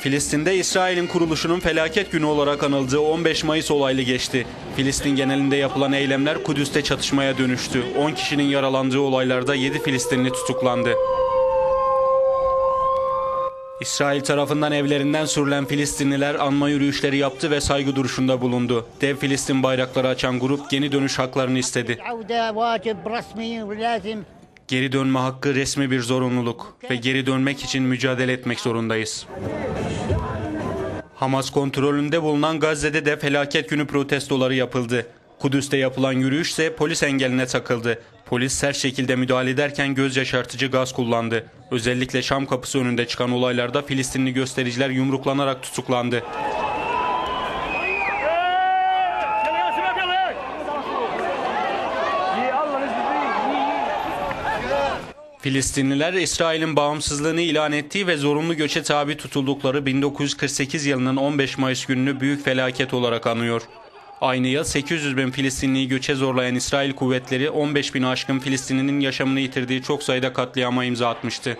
Filistin'de İsrail'in kuruluşunun felaket günü olarak anıldığı 15 Mayıs olaylı geçti. Filistin genelinde yapılan eylemler Kudüs'te çatışmaya dönüştü. 10 kişinin yaralandığı olaylarda 7 Filistinli tutuklandı. İsrail tarafından evlerinden sürülen Filistinliler anma yürüyüşleri yaptı ve saygı duruşunda bulundu. Dev Filistin bayrakları açan grup geri dönüş haklarını istedi. Geri dönme hakkı resmi bir zorunluluk ve geri dönmek için mücadele etmek zorundayız. Hamas kontrolünde bulunan Gazze'de de felaket günü protestoları yapıldı. Kudüs'te yapılan yürüyüş ise polis engeline takıldı. Polis sert şekilde müdahale ederken göz yaşartıcı gaz kullandı. Özellikle Şam kapısı önünde çıkan olaylarda Filistinli göstericiler yumruklanarak tutuklandı. Filistinliler İsrail'in bağımsızlığını ilan ettiği ve zorunlu göçe tabi tutuldukları 1948 yılının 15 Mayıs gününü büyük felaket olarak anıyor. Aynı yıl 800 bin Filistinliyi göçe zorlayan İsrail kuvvetleri 15 bin aşkın Filistinlinin yaşamını yitirdiği çok sayıda katliama imza atmıştı.